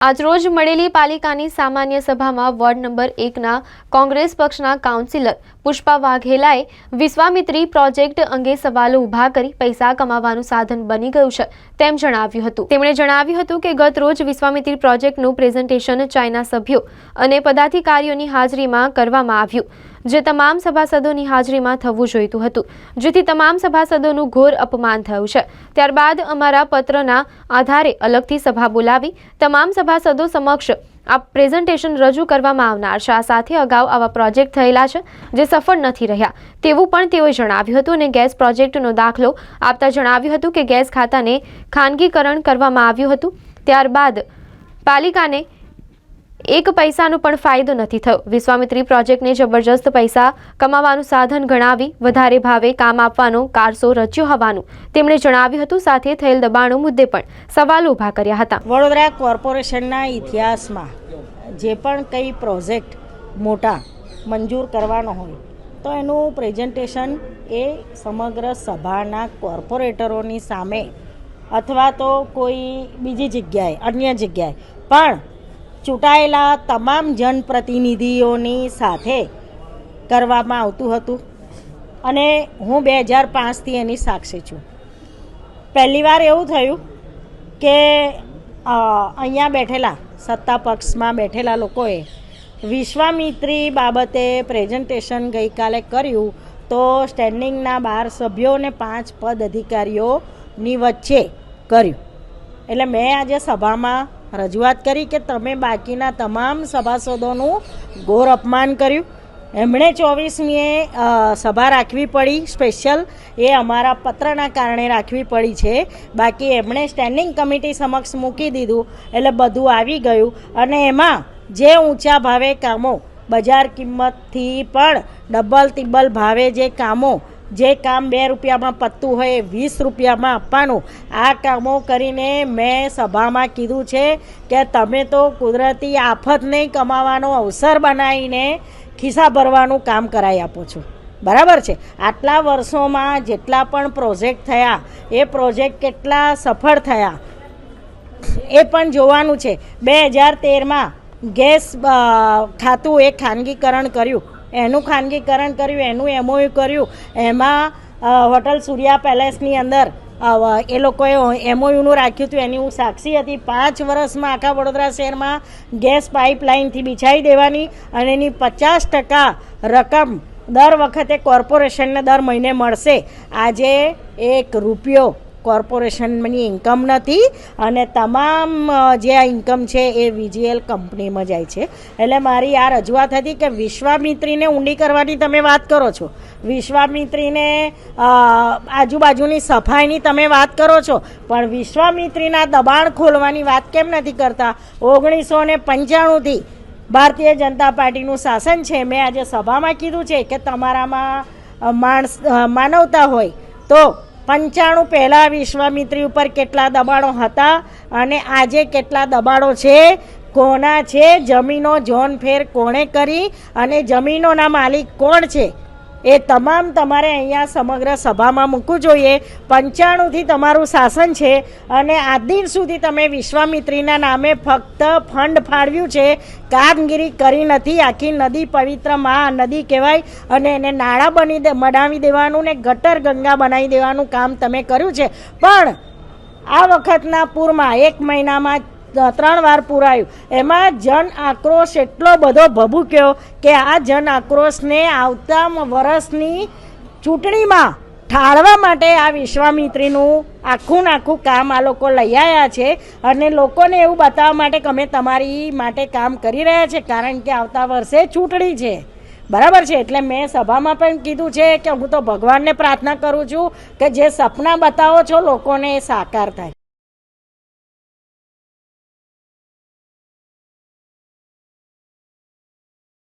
આજરોજ મળેલી પાલિકાની સામાન્ય સભામાં વોર્ડ નંબર એકના કોંગ્રેસ પક્ષના કાઉન્સિલર પુષ્પા વાઘેલાએ વિશ્વામિત્રી પ્રોજેક્ટ અંગે સવાલો ઊભા કરી પૈસા કમાવાનું સાધન બની ગયું છે તેમ જણાવ્યું હતું. તેમણે જણાવ્યું હતું કે ગત રોજ વિશ્વામિત્રી પ્રોજેક્ટનું પ્રેઝન્ટેશન ચાઇના સભ્યો અને પદાધિકારીઓની હાજરીમાં કરવામાં આવ્યું. જે તમામ સભાસદોની હાજરીમાં થવું જોઈતું હતું, જેથી તમામ સભાસદોનું ઘોર અપમાન થયું છે. ત્યારબાદ અમારા પત્રના આધારે અલગથી સભા બોલાવી તમામ સભાસદો સમક્ષ આ પ્રેઝન્ટેશન રજૂ કરવામાં આવનાર છે. આ સાથે અગાઉ આવા પ્રોજેક્ટ થયેલા છે, જે સફળ નથી રહ્યા. તેવું પણ તેઓએ જણાવ્યું હતું અને ગેસ પ્રોજેક્ટનો દાખલો આપતા જણાવ્યું હતું કે ગેસ ખાતાને ખાનગીકરણ કરવામાં આવ્યું હતું. ત્યારબાદ પાલિકાને એક પૈસાનો પણ ફાયદો નથી થયો. વિશ્વામિત્રી પ્રોજેક્ટને જબરજસ્ત પૈસા કમાવાનું સાધન ગણાવી વધારે ભાવે કામ આપવાનો કારસો રચ્યો હોવાનું તેમણે જણાવ્યું હતું. સાથે થયેલ દબાણો મુદ્દે પણ સવાલો ઊભા કર્યા હતા. વડોદરા કોર્પોરેશનના ઇતિહાસમાં જે પણ કંઈ પ્રોજેક્ટ મોટા મંજૂર કરવાનો હોય, તો એનું પ્રેઝન્ટેશન એ સમગ્ર સભાના કોર્પોરેટરોની સામે અથવા તો કોઈ બીજી જગ્યાએ, અન્ય જગ્યાએ. પણ ચૂંટાયેલા તમામ જનપ્રતિનિધિઓની સાથે કરવામાં આવતું હતું અને હું બે હજાર પાંચથી એની સાક્ષી છું. પહેલી વાર એવું થયું કે અહીંયા બેઠેલા સત્તા પક્ષમાં બેઠેલા લોકોએ વિશ્વામિત્રી બાબતે પ્રેઝન્ટેશન ગઈકાલે કર્યું તો સ્ટેન્ડિંગના બાર સભ્યો અને પાંચ પદ અધિકારીઓની વચ્ચે કર્યું. એટલે મેં આજે સભામાં રજૂઆત કરી કે તમે બાકીના તમામ સભાસદોનું ઘોર અપમાન કર્યું. એમણે ચોવીસમીએ સભા રાખવી પડી, સ્પેશિયલ એ અમારા પત્રના કારણે રાખવી પડી છે. બાકી એમણે સ્ટેન્ડિંગ કમિટી સમક્ષ મૂકી દીધું એટલે બધું આવી ગયું અને એમાં જે ઊંચા ભાવે કામો, બજાર કિંમતથી પણ ડબલ તિબ્બલ ભાવે જે કામો જે કામ બે રૂપિયામાં પતતું હોય એ વીસ રૂપિયામાં આપવાનું. આ કામો કરીને મેં સભામાં કીધું છે કે તમે તો કુદરતી આફત નહીં કમાવાનો અવસર બનાવીને ખિસ્સા ભરવાનું કામ કરાવી આપો છો. બરાબર છે? આટલા વર્ષોમાં જેટલા પણ પ્રોજેક્ટ થયા, એ પ્રોજેક્ટ કેટલા સફળ થયા. એ પણ જોવાનું છે. બે હજાર તેરમાં ગેસ ખાતું એ ખાનગીકરણ કર્યું. એનું ખાનગીકરણ કર્યું, એનું એમઓયુ કર્યું. એમાં હોટલ સૂર્યા પેલેસની અંદર એ લોકોએ એમઓયુનું રાખ્યું હતું. એની હું સાક્ષી હતી. પાંચ વર્ષમાં આખા વડોદરા શહેરમાં ગેસ પાઇપલાઇનથી બિછાઈ દેવાની અને એની પચાસ ટકા રકમ દર વખતે કોર્પોરેશનને દર મહિને મળશે. આજે એક રૂપિયો કોર્પોરેશનની ઇન્કમ નથી અને તમામ જે આ ઇન્કમ છે એ વીજીએલ કંપનીમાં જાય છે. એટલે મારી આ રજૂઆત હતી કે વિશ્વામિત્રીને ઊંડી કરવાની તમે વાત કરો છો. વિશ્વામિત્રીને આજુબાજુની સફાઈની તમે વાત કરો છો. પણ વિશ્વામિત્રીના દબાણ ખોલવાની વાત કેમ નથી કરતા? ઓગણીસો ને પંચાણુંથી ભારતીય જનતા પાર્ટીનું શાસન છે. મેં આજે સભામાં કીધું છે કે તમારામાં માણસ માનવતા હોય તો પંચાણું પહેલાં વિશ્વામિત્રી ઉપર કેટલા દબાણો હતા અને આજે કેટલા દબાણો છે? કોના છે? જમીનો જોન ફેર કોણે કરી? અને જમીનોના માલિક કોણ છે? એ તમામ તમારે અહીંયા સમગ્ર સભામાં મૂકવું જોઈએ. પંચાણુંથી તમારું શાસન છે અને આ દિન સુધી તમે વિશ્વામિત્રીના નામે ફક્ત ફંડ ફાળવ્યું છે. કામગીરી કરી નથી. આખી નદી પવિત્ર મા નદી કહેવાય અને એને નાળા બની દે બનાવી દેવાનું ને ગટર ગંગા બનાવી દેવાનું કામ તમે કર્યું છે. પણ આ વખતના પૂરમાં એક મહિનામાં ત્રણ વાર પૂરાયું. એમાં જન આક્રોશ એટલો બધો ભભૂક્યો કે આ જન આક્રોશને આવતા વર્ષની ચૂંટણીમાં ઠાળવા માટે આ વિશ્વામિત્રીનું આખું આખું કામ આ લોકો લઈ આવ્યા છે અને લોકોને એવું બતાવવા માટે કે અમે તમારી માટે કામ કરી રહ્યા છે કારણ કે આવતા વર્ષે ચૂંટણી છે. બરાબર છે? એટલે મેં સભામાં પણ કીધું છે કે હું તો ભગવાનને પ્રાર્થના કરું છું કે જે સપના બતાવો છો લોકોને એ સાકાર થાય.